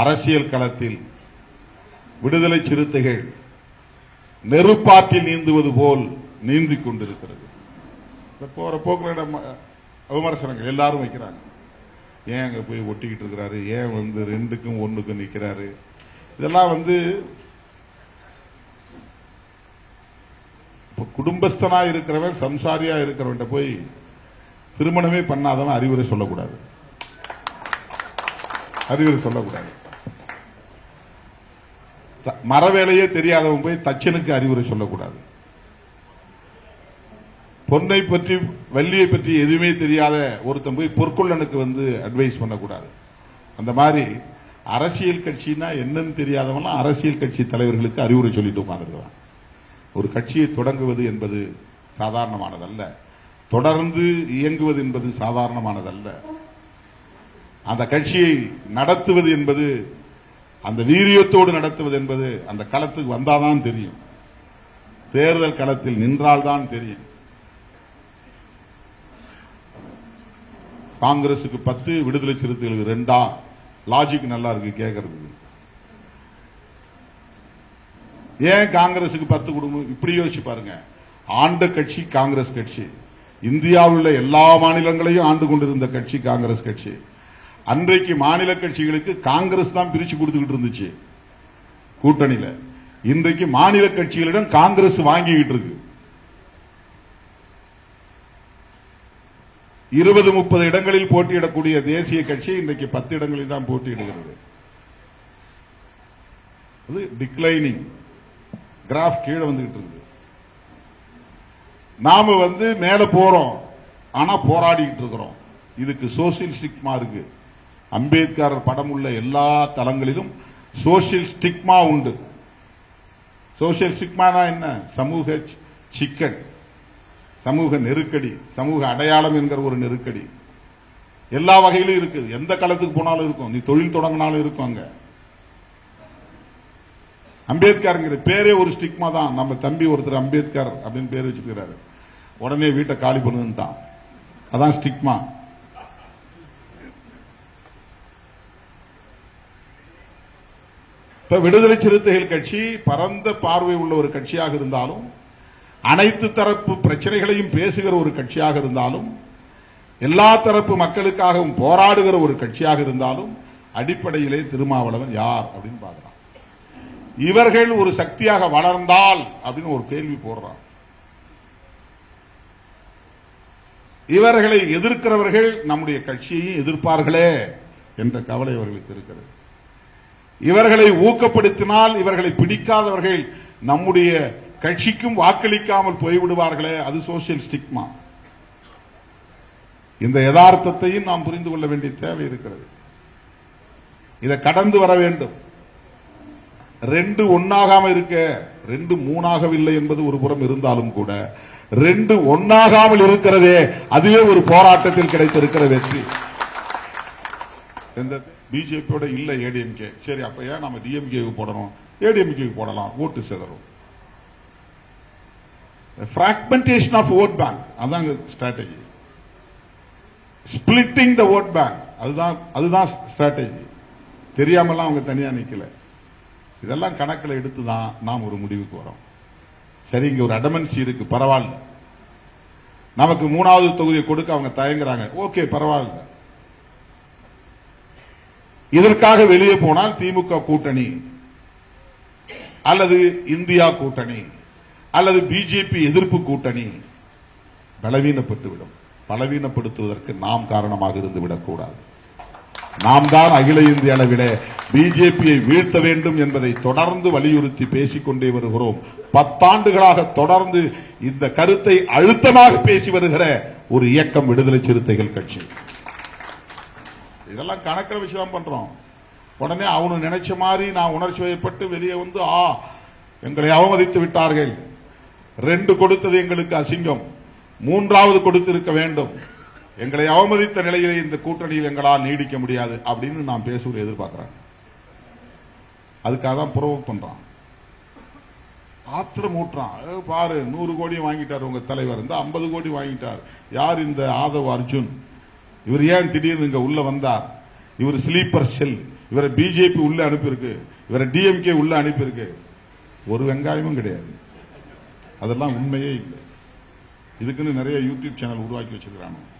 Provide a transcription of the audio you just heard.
அரசியல் களத்தில் விடுதலை சிறுத்தைகள் நெருப்பாற்றில் நீந்துவது போல் நீந்திக் கொண்டிருக்கிறது. போற போக்குல விமர்சனங்கள் எல்லாரும் வைக்கிறாங்க. ஏன் அங்க போய் ஒட்டிக்கிட்டு இருக்கிறாரு? ஏன் வந்து ரெண்டுக்கும் ஒண்ணுக்கும் நிக்கிறாரு? இதெல்லாம் வந்து குடும்பஸ்தனா இருக்கிறவன் சம்சாரியா இருக்கிறவன்ட்ட போய் திருமணமே பண்ணாதவன் அறிவுரை சொல்லக்கூடாது. அறிவுரை சொல்லக்கூடாது. மரவேலையே தெரியாதவன் போய் தச்சனுக்கு அறிவுரை சொல்லக்கூடாது. பொன்னை பற்றி வள்ளியை பற்றி எதுவுமே தெரியாத ஒருத்தன் போய் பொற்கொள்ளனுக்கு வந்து அட்வைஸ் பண்ணக்கூடாது. அந்த மாதிரி அரசியல் கட்சினா என்னன்னு தெரியாதவெல்லாம் அரசியல் கட்சி தலைவர்களுக்கு அறிவுரை சொல்லிட்டு உட்கார்ந்துருக்கிறான் ஒரு கட்சியை தொடங்குவது என்பது சாதாரணமானதல்ல. தொடர்ந்து இயங்குவது என்பது சாதாரணமானதல்ல. அந்த கட்சியை நடத்துவது என்பது அந்த வீரியத்தோடு நடத்துவது என்பது அந்த களத்துக்கு வந்தாதான் தெரியும். தேர்தல் களத்தில் நின்றால்தான் தெரியும். காங்கிரசுக்கு பத்து விடுதலை சிறுத்தைகளுக்கு ரெண்டா? லாஜிக் நல்லா இருக்கு கேட்கறதுக்கு ஏன் காங்கிரசுக்கு பத்து கொடுக்கணும்? இப்படி யோசிச்சு பாருங்க. ஆண்ட கட்சி காங்கிரஸ் கட்சி. இந்தியாவில் உள்ள எல்லா மாநிலங்களையும் ஆண்டு கொண்டிருந்த கட்சி காங்கிரஸ் கட்சி. அன்றைக்கு மாநில கட்சிகளுக்கு காங்கிரஸ் தான் பிரிச்சு கொடுத்துக்கிட்டு இருந்துச்சு. கூட்டணியில. இன்றைக்கு மாநில கட்சிகளிடம் காங்கிரஸ் வாங்கிக்கிட்டு இருக்கு. இருபது முப்பது இடங்களில் போட்டியிடக்கூடிய தேசிய கட்சி இன்றைக்கு பத்து இடங்களில் தான் போட்டியிடுகிறது. அது டிக்ளைனிங் கிராஃப் கீழே வந்துகிட்டு இருக்குது நாம வந்து மேல போறோம். ஆனா போராடிக்கிட்டு இருக்கிறோம். இதுக்கு சோசியலிஸ்டிக் மார்க்கு. இருக்கு அம்பேத்கர் படம் உள்ள எல்லா தளங்களிலும் சோசியல் ஸ்டிக்மா உண்டு. சோசியல் ஸ்டிக்மானா என்ன? சமூக சிக்கன் சிக்கல். சமூக நெருக்கடி சமூக அடையாளம் என்கிற ஒரு நெருக்கடி. எல்லா வகையிலும் இருக்குது. எந்த களத்துக்கு போனாலும் இருக்கும். நீ தொழில் தொடங்கினாலும் இருக்கும் அங்க. அம்பேத்கர்ங்கிற பேரே ஒரு ஸ்டிக்மா தான். நம்ம தம்பி ஒருத்தர் அம்பேத்கர் அப்படின்னு பேர் வச்சுக்கிறாரு. உடனே வீட்டை காலி பண்ணுதான் அதான் ஸ்டிக்மா இப்ப விடுதலை சிறுத்தைகள் கட்சி பரந்த பார்வை உள்ள ஒரு கட்சியாக இருந்தாலும் அனைத்து தரப்பு பிரச்சனைகளையும் பேசுகிற ஒரு கட்சியாக இருந்தாலும் எல்லா தரப்பு மக்களுக்காகவும் போராடுகிற ஒரு கட்சியாக இருந்தாலும் அடிப்படையிலே திருமாவளவன் யார் அப்படின்னு பாக்குறான் இவர்கள் ஒரு சக்தியாக வளர்ந்தால் அப்படின்னு ஒரு கேள்வி போடுறான். இவர்களை எதிர்க்கிறவர்கள் நம்முடைய கட்சியையும் எதிர்ப்பார்களே என்ற கவலை அவர்களுக்கு இருக்கிறது. இவர்களை ஊக்கப்படுத்தினால் இவர்களை பிடிக்காதவர்கள் நம்முடைய கட்சிக்கும் வாக்களிக்காமல் போய்விடுவார்களே அது சோசியல் ஸ்டிக்மா இந்த யதார்த்தத்தையும் நாம் புரிந்து கொள்ள வேண்டிய தேவை இருக்கிறது. இதை கடந்து வர வேண்டும். ரெண்டு ஒன்னாகாம இருக்க ரெண்டு மூணாகவில்லை என்பது ஒரு புறம் இருந்தாலும் கூட ரெண்டு ஒன்னாகாமல் இருக்கிறதே அதுவே ஒரு போராட்டத்தில் கிடைத்திருக்கிற வெற்றி. பிஜேபியோட இல்ல ஏடிஎம்கே சரி அப்ப ஏன் நம்ம டிஎம்கேக்கு போடணும்? ஏடிஎம்கே போடலாம் ஓட்டு சிதறும் பிராக்மெண்டேஷன் ஆஃப் ஓட் பேங்க் அதான் strategy splitting the vote bank அதுதான் அதுதான் ஸ்ட்ராட்டஜி தெரியாமலாம் அவங்க தனியா நிக்கல. இதெல்லாம் கணக்கில் எடுத்து தான் நாம் ஒரு முடிவுக்கு வரோம். சரி இங்க ஒரு அடமன்சி இருக்கு பரவாயில்ல. நமக்கு மூணாவது தொகுதியை கொடுக்க அவங்க தயங்குறாங்க. ஓகே பரவாயில்ல. இதற்காக வெளியே போனால் திமுக கூட்டணி அல்லது இந்தியா கூட்டணி அல்லது பிஜேபி எதிர்ப்பு கூட்டணி பலவீனப்பட்டுவிடும். பலவீனப்படுத்துவதற்கு நாம் காரணமாக இருந்து விடக்கூடாது. நாம் தான் அகில இந்திய அளவிலே பிஜேபியை வீழ்த்த வேண்டும் என்பதை தொடர்ந்து வலியுறுத்தி பேசிக் கொண்டே வருகிறோம். பத்தாண்டுகளாக தொடர்ந்து இந்த கருத்தை அழுத்தமாக பேசி வருகிற ஒரு இயக்கம் விடுதலை சிறுத்தைகள் கட்சி. இதெல்லாம் கணக்கில் விஷயம் தான் பண்றோம். உடனே அவனு நினைச்ச மாதிரி நான் உணர்ச்சி வயப்பட்டு வெளியே வந்து ஆ எங்களை அவமதித்து விட்டார்கள். ரெண்டு கொடுத்தது எங்களுக்கு அசிங்கம். மூன்றாவது கொடுத்திருக்க வேண்டும். எங்களை அவமதித்த நிலையிலே இந்த கூட்டணியில் எங்களால் நீடிக்க முடியாது அப்படின்னு நான் பேசுவதை எதிர்பார்க்கிறேன். அதுக்காக தான் புறவு பண்றான். ஆத்திரம் ஊட்டுறான். பாரு நூறு கோடி வாங்கிட்டார் உங்க தலைவர். இந்த ஐம்பது கோடி வாங்கிட்டார். யார் இந்த ஆதவ் அர்ஜுன்? இவர் ஏன் திடீர்னு இங்க உள்ள வந்தார்? இவர் ஸ்லீப்பர் செல் இவரை பிஜேபி உள்ள அனுப்பியிருக்கு. இவரை டிஎம்கே உள்ள அனுப்பியிருக்கு. ஒரு வெங்காயமும் கிடையாது. அதெல்லாம் உண்மையே இல்லை. இதுக்குன்னு நிறைய யூடியூப் சேனல் உருவாக்கி வச்சிருக்கிறாங்க.